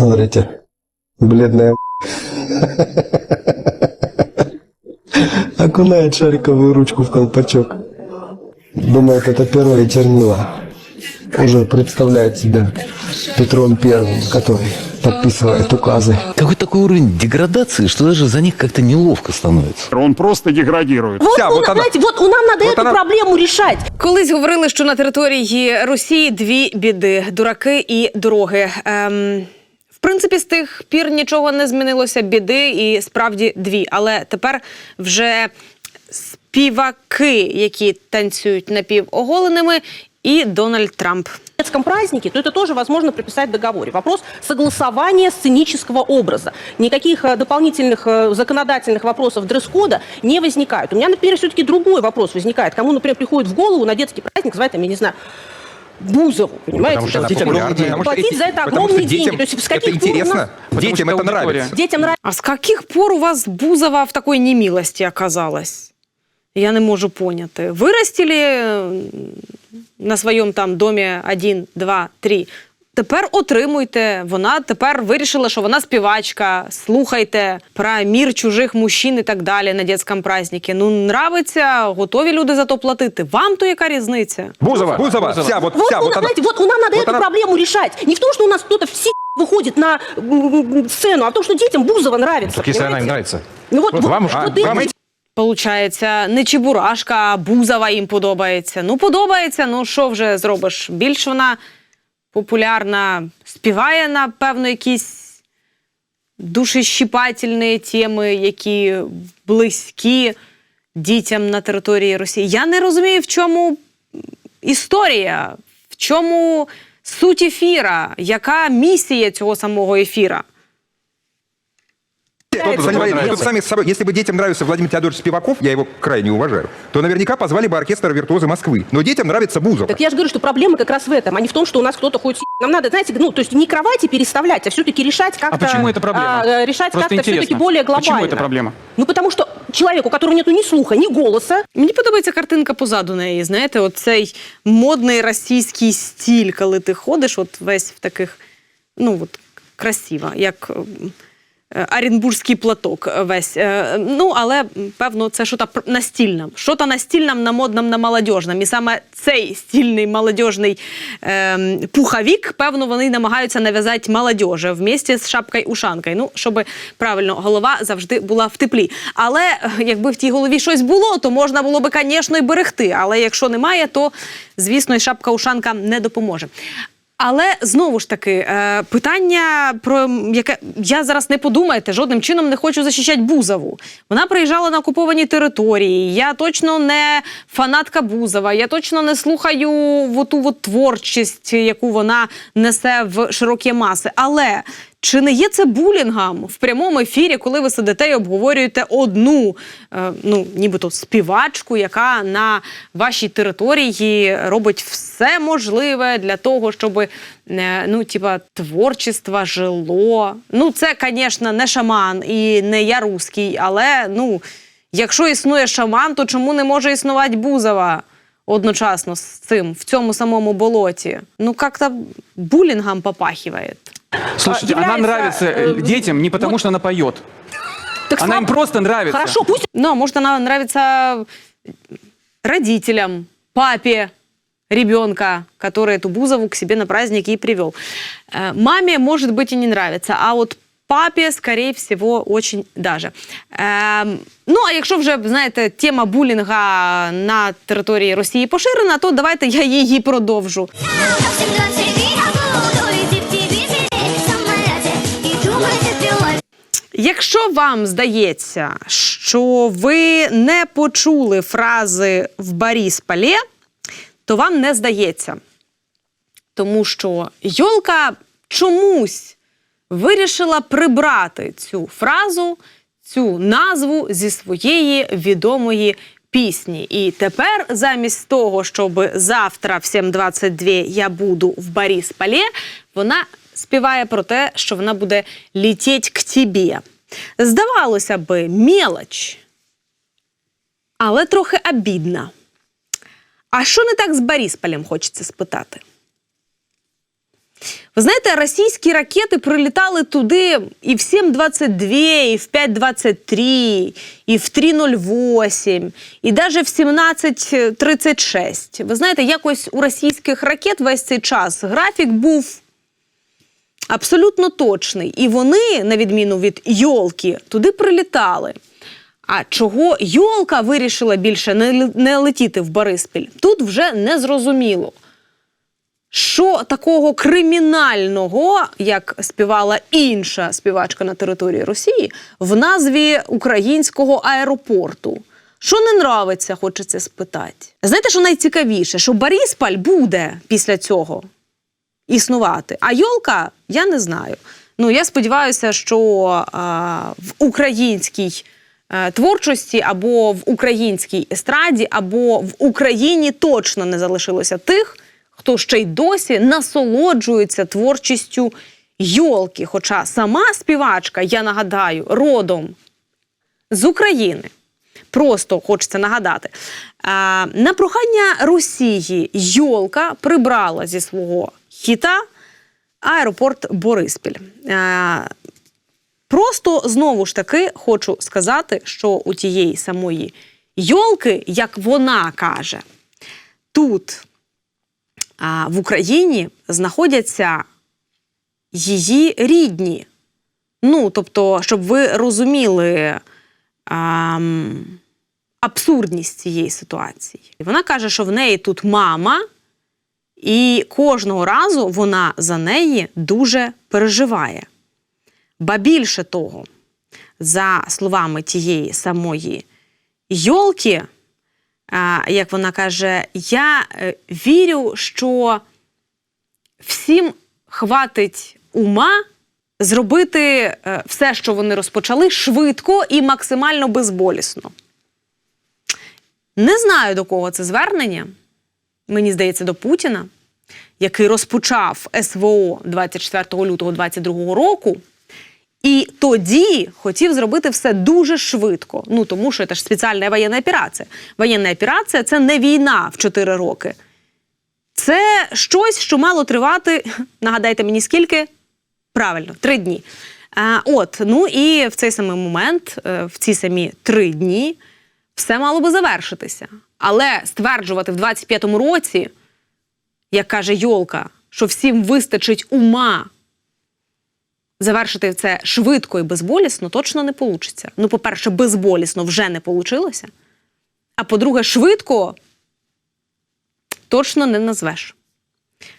Смотрите, бледная окунает шариковую ручку в колпачок. Думает, это первые чернила. Уже представляет себя Петром Первым, который подписывает указы. Какой такой уровень деградации, что даже за них как-то неловко становится. Он просто деградирует. Вот, Вся, ну, вот она. знаете, вот нам надо Вот эту она. проблему решать. Колись говорили, що на території Росії дві біди: дураки і дороги. Ем, в принципі, з тих пір нічого не змінилося. Біди і справді дві. Але тепер вже співаки, які танцюють напівоголеними, і Дональд Трамп. В детском празднике, то это тоже возможно прописать в договоре. Вопрос согласования сценического образа. Никаких э, дополнительных э, законодательных вопросов дресс-кода не возникает. У меня, например, все-таки другой вопрос возникает. Кому, например, приходит в голову на детский праздник звать, там, я не знаю, Бузову, понимаете? Потому что популярная, деньги. Платить за это огромные деньги. То есть с это каких пор нас- интересно, детям это нравится. Детям нравится. А з яких пор у вас Бузова в такой немилости оказалась? Я не можу поняти. Виростили м, на своєму там домі один, два, три. Тепер отримуйте. Вона тепер вирішила, що вона співачка. Слухайте про мір чужих мужчин і так далі на дитячому празднику. Ну, нравиться, готові люди за то платити. Вам то яка різниця? Бузова, Бузова, вся, вот Вот, вся, ну, вот она. знаете, вот нам надо Вот эту она- проблему решать. Не в том, что у нас кто-то все выходит на м, сцену, а в том, что детям Бузова нравится. Так если она им понимаете? нравится. Ну вот, Вот вот, вам- вот а, эти вам эти- Получається, не Чебурашка, а Бузова їм подобається. Ну, подобається, ну що вже зробиш? Більш вона популярна, співає, напевно, якісь душещіпательні теми, які близькі дітям на території Росії. Я не розумію, в чому історія, в чому суть ефіра, яка місія цього самого ефіра. Тут, занимает- тут сами с собой. Если бы детям нравился Владимир Теодорович Спиваков, я его крайне уважаю, то наверняка позвали бы оркестр «Виртуозы Москвы». Но детям нравится Бузова. Так я же говорю, что проблема как раз в этом, а не в том, что у нас кто-то ходит с***. Нам надо, знаете, ну, то есть не кровати переставлять, а все-таки решать как-то... А почему это проблема? а, э, решать Просто как-то все-таки интересно. более глобально. Почему это проблема? Ну, потому что человеку, у которого нету ни слуха, ни голоса, Мені подобається картинка позаду неї. Знаєте, оцей модний російський стіль, коли ти ходиш, от весь в таких, ну от красиво, як ем, е, Оренбурзький платок весь. Е, Ну, але певно, це що-то пр- на. Що-то на стільном, на модном, на молодіжном. І саме цей стільний молодіжний ем, пуховік, певно, вони намагаються нав'язати молодіжі вместе з шапкою-ушанкою. Ну, щоб правильно голова завжди була в теплі. Але е, якби в тій голові щось було, то можна було би, звісно, і берегти. Але якщо немає, то звісно, і шапка-ушанка не допоможе. Але знову ж таки, е, питання про яке я зараз не подумайте, жодним чином не хочу захищати Бузову. Вона приїжджала на окуповані території. Я точно не фанатка Бузова. Я точно не слухаю оту от творчість, яку вона несе в широкі маси. Але чи не є це булінгом в прямому ефірі, коли ви сидите і обговорюєте одну, е, ну нібито співачку, яка на вашій території робить все можливе для того, щоб е, ну, типа, творчество жило. Ну, це, звісно, не шаман і не я руський, але ну, якщо існує шаман, то чому не може існувати Бузова? Одночасно з цим в цьому самому болоті. Ну, як-то булінгом попахиває. Слушайте, А, она является, нравится э, э, детям не потому, вот- что она поет. так Она слабо- им просто нравится. Хорошо, пусть Ну, может, она нравится родителям, папе ребенка, который эту Бузову к себе на праздник и привел. Э, Маме, может быть, и не нравится, а вот папе, скорее всего, очень даже. Ем, ну, а якщо вже, знаєте, тема булінга на території Росії поширена, то давайте я її продовжу. Якщо вам здається, що ви не почули фрази в барі Борисполі, то вам не здається. Тому що Йолка чомусь вирішила прибрати цю фразу, цю назву зі своєї відомої пісні. І тепер, замість того, щоб завтра в 7.22 я буду в Борисполі, вона співає про те, що вона буде літіть к тебе. Здавалося би, мелоч, але трохи обідна. А що не так з Борисполем, хочеться спитати? Ви знаєте, російські ракети прилітали туди і в 7.22, і в 5.23, і в 3.08, і навіть в 17.36. Ви знаєте, якось у російських ракет весь цей час графік був абсолютно точний. І вони, на відміну від Йолки, туди прилітали. А чого Йолка вирішила більше не, летіти в Бориспіль, тут вже не зрозуміло. Що такого кримінального, як співала інша співачка на території Росії, в назві українського аеропорту? Що не нравиться, хочеться спитати. Знаєте, що найцікавіше, що Борисполь буде після цього існувати. А йолка я не знаю. Ну я сподіваюся, що а, в українській е, творчості або в українській естраді, або в Україні точно не залишилося тих, хто ще й досі насолоджується творчістю йолки. Хоча сама співачка, я нагадаю, родом з України. Просто хочеться нагадати. А, на прохання Росії Йолка прибрала зі свого хіта аеропорт Бориспіль. А, просто знову ж таки хочу сказати, що у тієї самої Йолки, як вона каже, тут в Україні знаходяться її рідні. Ну, тобто, щоб ви розуміли ам, абсурдність цієї ситуації. Вона каже, що в неї тут мама, і кожного разу вона за неї дуже переживає. Ба більше того, за словами тієї самої Йолки, як вона каже, я е, вірю, що всім хватить ума зробити е, все, що вони розпочали, швидко і максимально безболісно. Не знаю, до кого це звернення. Мені здається, до Путіна, який розпочав СВО 24 лютого 2022 року. І тоді хотів зробити все дуже швидко. Ну тому що це ж спеціальна воєнна операція. Воєнна операція це не війна в 4 роки. Це щось, що мало тривати. Нагадайте мені скільки? Правильно, три дні. А, от, ну і в цей самий момент, е, в ці самі три дні, все мало би завершитися. Але стверджувати в 25-му році, як каже Йолка, що всім вистачить ума завершити це швидко і безболісно, точно не вийде. Ну, по-перше, безболісно вже не вийшло. А по-друге, швидко точно не назвеш.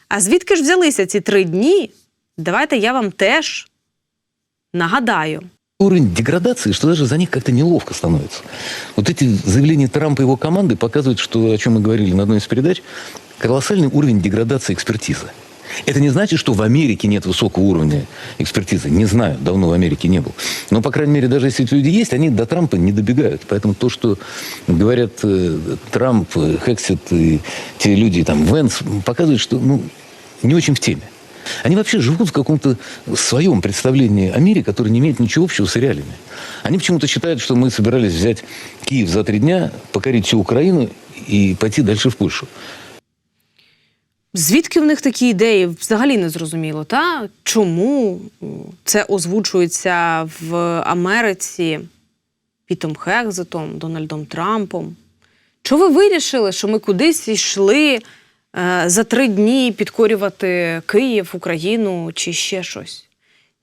А звідки ж взялися ці три дні? Давайте я вам теж нагадаю. Уровень деградации, что даже за них как-то неловко становится. Вот эти заявления Трампа и его команды показывают, что, о чем мы говорили на одной из передач, колоссальный уровень деградации экспертизы. Это не значит, что в Америке нет высокого уровня экспертизы. Не знаю, давно в Америке не был. Но, по крайней мере, даже если эти люди есть, они до Трампа не добегают. Поэтому то, что говорят э, Трамп, э, Хексет и те люди, там, Венс, показывает, что ну, не очень в теме. Они вообще живут в каком-то своем представлении о мире, которое не имеет ничего общего с реалиями. Они почему-то считают, что мы собирались взять Киев за три дня, покорить всю Украину и пойти дальше в Польшу. Звідки в них такі ідеї? Взагалі не зрозуміло. Та чому це озвучується в Америці Пітом Хекзетом, Дональдом Трампом? Чого ви вирішили, що ми кудись йшли е, за три дні підкорювати Київ, Україну чи ще щось?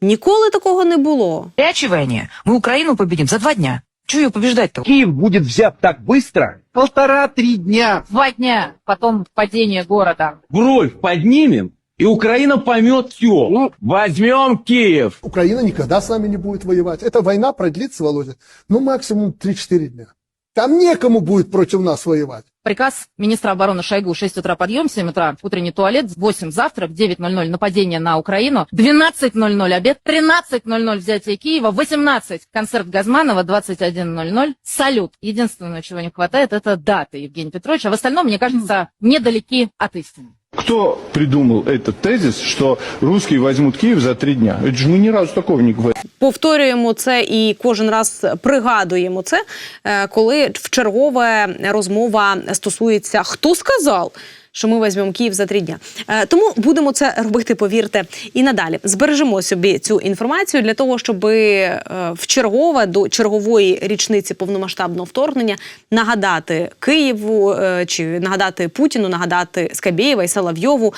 Ніколи такого не було. Прячивание. Мы Украину победим за два дня. Чего ее побеждать-то? Киев будет взят так быстро? Полтора-три дня. Два дня, потом падение города. Бровь поднимем, и Украина поймет все. Возьмем Киев. Украина никогда с нами не будет воевать. Эта война продлится, Володя, ну максимум 3-4 дня. Там некому будет против нас воевать. Приказ министра обороны Шойгу 6 утра подъем, 7 утра утренний туалет, 8 завтрак, 9.00 нападение на Украину, 12.00 обед, 13.00 взятие Киева, 18 концерт Газманова, 21.00 салют. Единственное, чего не хватает, это даты Евгения Петровича. А в остальном, мне кажется, недалеки от истины. Кто придумал этот тезис, что русские возьмут Киев за три дня? Это же мы ни разу такого не говорили. повторюємо це і кожен раз пригадуємо це, е, коли в чергове розмова стосується хто сказав, що ми візьмемо Київ за три дня. Е, тому будемо це робити, повірте, і надалі. Збережемо собі цю інформацію для того, щоб е, в чергове до чергової річниці повномасштабного вторгнення нагадати Києву е, чи нагадати Путіну, нагадати Скабєєва і Соловйову,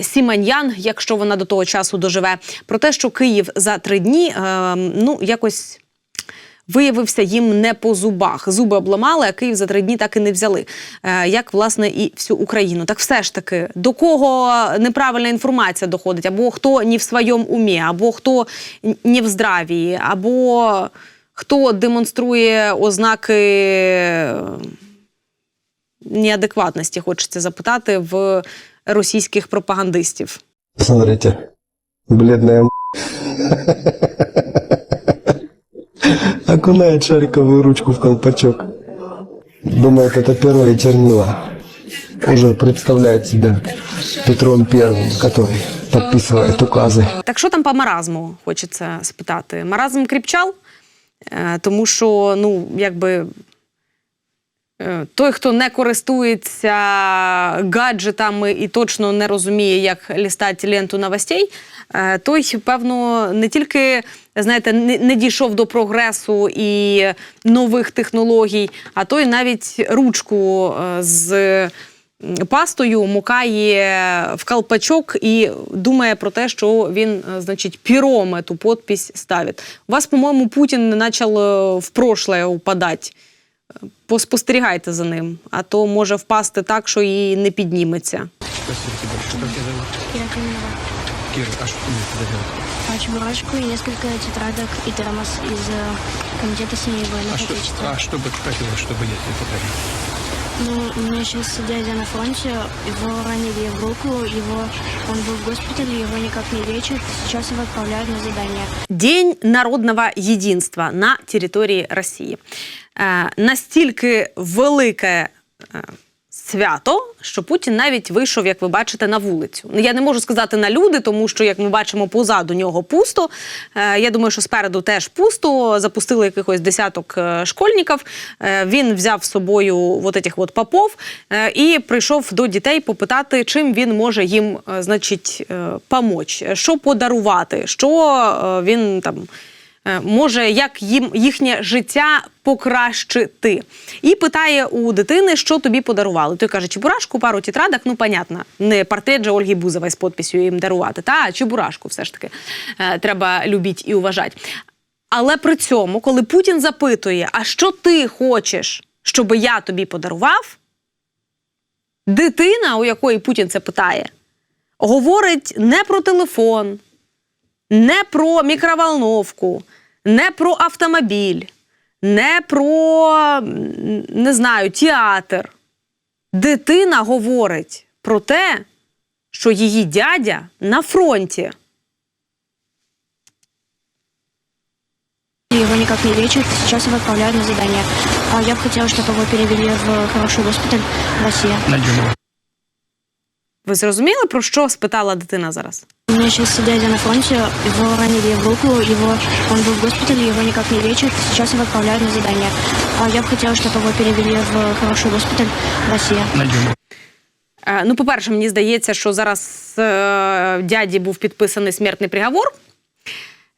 Сіманьян, якщо вона до того часу доживе, про те, що Київ за три дні ну якось виявився їм не по зубах. Зуби обламали, а Київ за три дні так і не взяли. Е, як власне і всю Україну. Так все ж таки, до кого неправильна інформація доходить, або хто не в своєму умі, або хто не в здравії, або хто демонструє ознаки е, неадекватності, хочеться запитати в російських пропагандистів. Смотрите, бледная. Окунает шариковую ручку в колпачок. Думает, это перо и чернила. Уже представляет себя Петром Первым, который подписывает указы. Так що там по маразму, хочеться спитати. Маразм кріпчал, Е, тому що, ну, якби. е, Той, хто не користується гаджетами і точно не розуміє, як лістати ленту новостей, е, той, певно, не тільки знаєте, не, дійшов до прогресу і нових технологій, а той навіть ручку е, з пастою мукає в колпачок і думає про те, що він, е, значить, пером эту подпись ставить. У вас, по-моєму, Путін почав е, в прошлое упадати. Поспостерігайте за ним, а то може впасти так, що і не підніметься. Кира Камилова. Кира, а что ты Чебурашку и несколько тетрадок и термос из э, комитета семьи военных отечества. А что бы ты хотела, чтобы я тебе подарил? Ну, у меня сейчас дядя на фронте, его ранили в руку, его, он был в госпитале, его никак не лечат, сейчас его отправляют на задание. День народного єдинства на території Росії. Е, настільки велике е, свято, що Путін навіть вийшов, як ви бачите, на вулицю. Ну, Я не можу сказати на люди, тому що, як ми бачимо, позаду нього пусто. Е, я думаю, що спереду теж пусто. Запустили якихось десяток е, школьників. Е, він взяв з собою вот этих от попов е, і прийшов до дітей попитати, чим він може їм, значить, помочь, що подарувати, що він там може як їм їхнє життя покращити. І питає у дитини, що тобі подарували. Той каже, чебурашку, пару тетрадок, ну понятно, не портрет же Ольги Бузової з підписю їм дарувати. Та чебурашку все ж таки е, треба любити і уважати. Але при цьому, коли Путін запитує, а що ти хочеш, щоб я тобі подарував, дитина, у якої Путін це питає, говорить не про телефон, не про мікроволновку, не про автомобіль, не про не знаю, театр. Дитина говорить про те, що її дядя на фронті. Его никак не лечат, сейчас его отправляют на задание. А я бы хотела, чтобы его перевели в хороший госпиталь в России. Ви зрозуміли, про що спитала дитина зараз? У меня сейчас дядя на фронте, его ранили в руку, его, он был в госпитале, его никак не лечат, сейчас его отправляют на задание. А я бы хотела, чтобы его перевели в хороший госпиталь в России. Е, Ну, по-перше, мені здається, що зараз е, дяді був підписаний смертний приговор.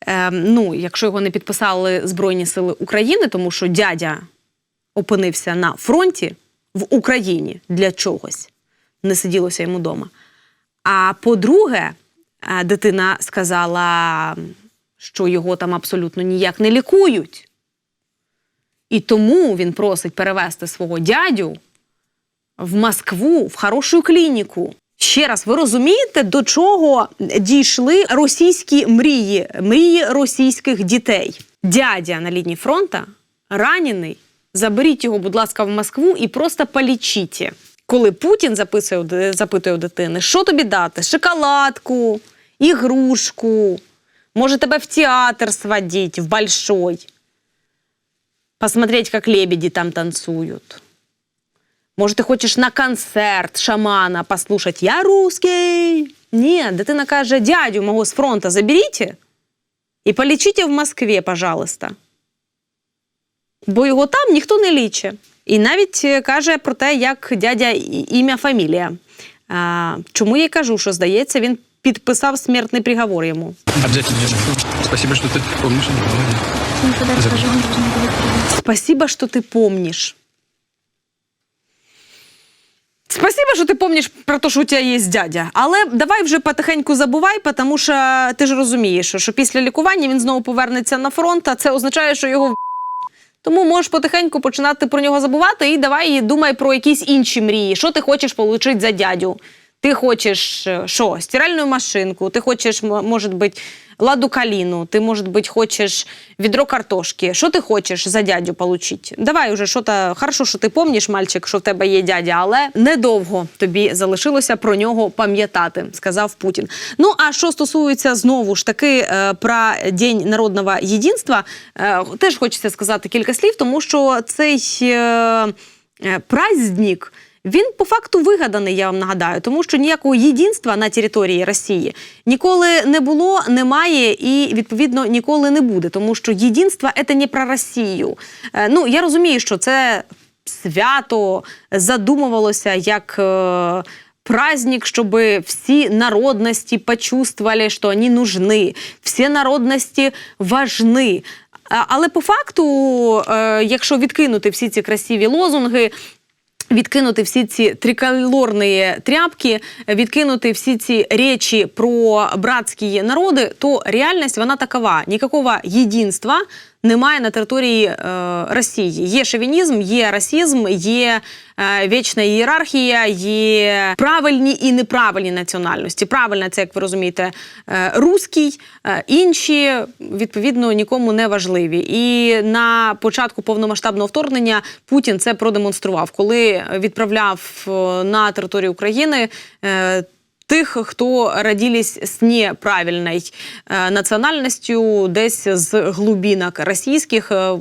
Е, ну, якщо його не підписали Збройні Сили України, тому що дядя опинився на фронті в Україні для чогось, не сиділося йому вдома. А по-друге, е, дитина сказала, що його там абсолютно ніяк не лікують. І тому він просить перевести свого дядю в Москву, в хорошу клініку. Ще раз, ви розумієте, до чого дійшли російські мрії, мрії російських дітей? Дядя на лінії фронту ранений. Заберіть його, будь ласка, в Москву і просто полічіть. Коли Путін записує, запитує у дитини, що тобі дати? Шоколадку, ігрушку, може тебе в театр сводить, в большой. Посмотреть, как лебеди там танцуют. Може, ти хочеш на концерт шамана послушать «Я русский». Ні, дитина каже, дядю мого з фронту заберіть і полічіть в Москві, пожалуйста. Бо його там ніхто не лічить. І навіть е, каже про те, як дядя ім'я, фамілія. А, чому я кажу, що здається, він підписав смертний приговор йому. Спасибо, нужно будет проверить. Спасибо, що ти помніш. Спасибо, що ти помніш про те, що у тебе є дядя. Але давай вже потихеньку забувай, тому що ти ж розумієш, що, що після лікування він знову повернеться на фронт, а це означає, що його в***. Тому можеш потихеньку починати про нього забувати і давай думай про якісь інші мрії. Що ти хочеш отримати за дядю? Ти хочеш е, що? Стиральну машинку, ти хочеш, може бути, ладу каліну, ти, може бути, хочеш відро картошки. Що ти хочеш за дядю отримати? Давай уже що то хорошо, що ти помніш, мальчик, що в тебе є дядя, але недовго тобі залишилося про нього пам'ятати, сказав Путін. Ну а що стосується знову ж таки е, про День народного єдинства, е, теж хочеться сказати кілька слів, тому що цей праздник. Він по факту вигаданий, я вам нагадаю, тому що ніякого єдинства на території Росії ніколи не було, немає і відповідно ніколи не буде, тому що єдинство – це не про Росію. Е, Ну я розумію, що це свято задумувалося як. е, праздник, чтобы все народности почувствовали, что они нужны, все народности важны. А- Але по факту, е, якщо відкинути всі ці красиві лозунги, відкинути всі ці триколорні тряпки, відкинути всі ці речі про братські народи, то реальність вона такова: ніякого єдинства немає на території е, Росії. Є шовінізм, є расизм, є е, вічна ієрархія, є правильні і неправильні національності. Правильна це, як ви розумієте, е, руський, е, інші відповідно нікому не важливі. І на початку повномасштабного вторгнення Путін це продемонстрував, коли відправляв е, на територію України. е, Тих, хто родились з неправильною е, національністю, десь з глубинок російських, е,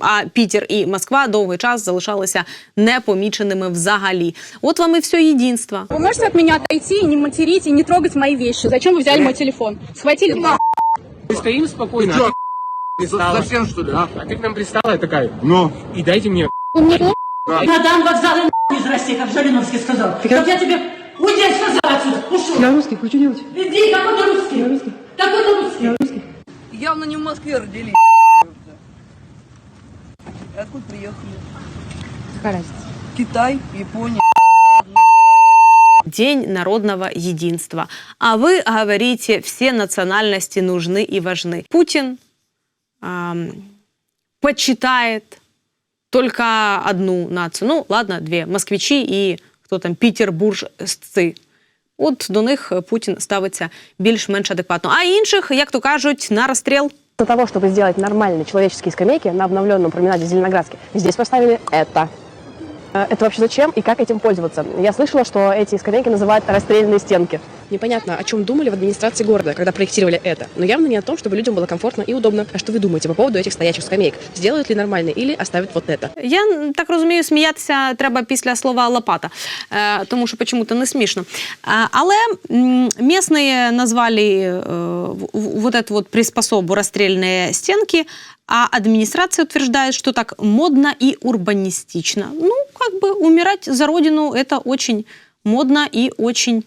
а Пітер і Москва довгий час залишалися непоміченими взагалі. От вам і все єдинство. Вы можете от меня отойти и не материть, и не трогать мои вещи? Зачем вы взяли мой телефон? Схватили на Мы стоим спокойно. а ты Совсем что ли, а? А ты к нам пристала такая? Ну. И дайте мне. Продам вокзалы из России, как Жириновский сказал. Чтоб я тебе... Уйди, я сказала отсюда. Ушел. Я русский, хочу делать. Иди, какой ты русский? Я русский. Какой ты русский? Я русский. Явно не в Москве родились. Откуда приехали? Китай, Япония. День народного единства. А вы говорите, все национальности нужны и важны. Путин ам, почитает только одну нацию. Ну, ладно, две. Москвичі і хто там, пітербуржці. От до них Путін ставиться більш-менш адекватно. А інших, як то кажуть, на розстріл. Для того, чтобы сделать нормальные человеческие скамейки на обновленном променаде Зеленоградске, здесь поставили это. Э, Это вообще зачем и как этим пользоваться? Я слышала, что эти скамейки называют расстрельные стенки. Непонятно, о чем думали в администрации города, когда проектировали это. Но явно не о том, чтобы людям было комфортно и удобно. А что вы думаете по поводу этих стоячих скамеек? Сделают ли нормальные или оставят вот это? Я так розумію, сміятися треба після слова лопата, е, тому що чому-то не смішно. Е, але м, місні назвали е, в- в- вот эту вот приспособу расстрельные стенки, а администрация утверждает, что так модно и урбанистично. Ну, как бы умирать за родину – это очень модно и очень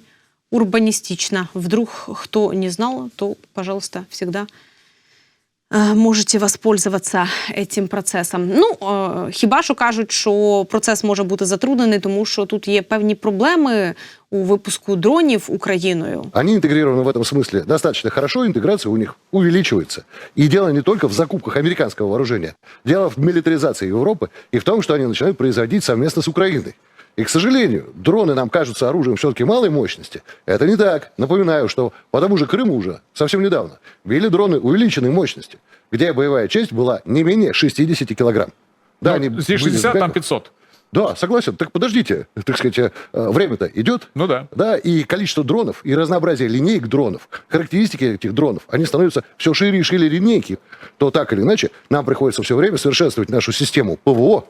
урбанистично. Вдруг кто не знал, то, пожалуйста, всегда е, можете воспользуватися цим процесом. Ну, е, хіба що кажуть, що процес може бути затруднений, тому що тут є певні проблеми у випуску дронів Україною. Они интегрированы в этом смысле достаточно хорошо, интеграция у них увеличивается. И дело не только в закупках американского вооружения. Дело в милитаризации Европы и в том, что они начинают производить совместно с Украиной. И, к сожалению, дроны нам кажутся оружием все-таки малой мощности. Это не так. Напоминаю, что по тому же Крыму уже совсем недавно били дроны увеличенной мощности, где боевая часть была не менее 60 килограмм. Да, они Здесь были 60, там сгоняны. 500. Да, согласен. Так подождите, так сказать, э, время-то идет. Ну да. Да, и количество дронов, и разнообразие линеек дронов, характеристики этих дронов, они становятся все шире и шире линейки. То так или иначе, нам приходится все время совершенствовать нашу систему ПВО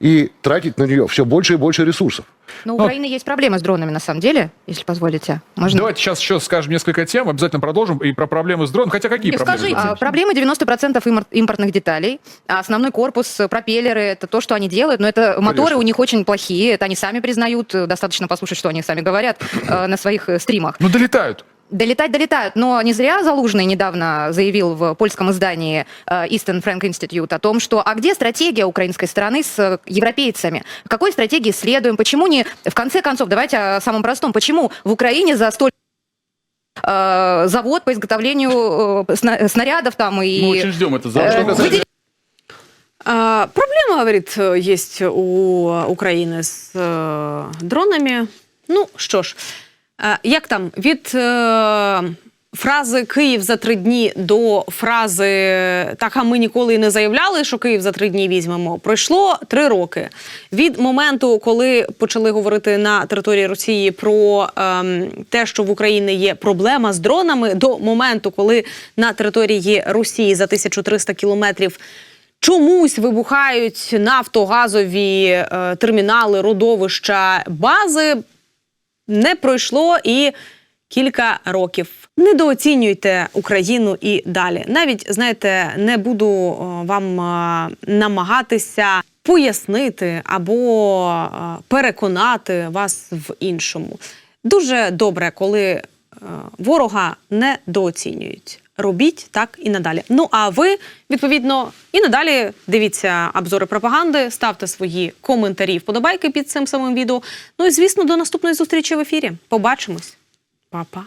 и тратить на нее все больше и больше ресурсов. Но у Украины есть проблемы с дронами, на самом деле, если позволите. Можно? Давайте сейчас еще скажем несколько тем, обязательно продолжим. И про проблемы с дроном. Хотя какие проблемы? А, Проблемы 90% импор- импортных деталей. А Основной корпус, э, пропеллеры, это то, что они делают. Но это моторы у них очень плохие. Это они сами признают. Достаточно послушать, что они сами говорят э, на своих э, стримах. Ну, долетают. Долетать долетают, но не зря Залужный недавно заявил в польском издании э, Eastern Frank Institute о том, что а где стратегия украинской стороны с э, европейцами? Какой стратегии следуем? Почему не, в конце концов, давайте о самом простом, почему в Украине за столь э, завод по изготовлению э, сна- снарядов там и... Мы очень ждем это завтра. э, Что касается- выделили А, проблема, говорит, э, есть у Украины з е, дронами. Ну що ж, як там від е, фрази Київ за три дні до фрази так, а ми ніколи не заявляли, що Київ за три дні візьмемо. Пройшло три роки. Від моменту, коли почали говорити на території Росії про ем, те, що в Україні є проблема з дронами, до моменту, коли на території Росії за 1300 кілометрів чомусь вибухають нафтогазові е, термінали, родовища, бази. Не пройшло і кілька років. Недооцінюйте Україну і далі. Навіть знаєте, не буду вам е, намагатися пояснити або е, переконати вас в іншому. Дуже добре, коли е, ворога недооцінюють. Робіть так і надалі. Ну а ви відповідно і надалі дивіться обзори пропаганди, ставте свої коментарі, вподобайки під цим самим відео. Ну і звісно, до наступної зустрічі в ефірі. Побачимось, Па-па.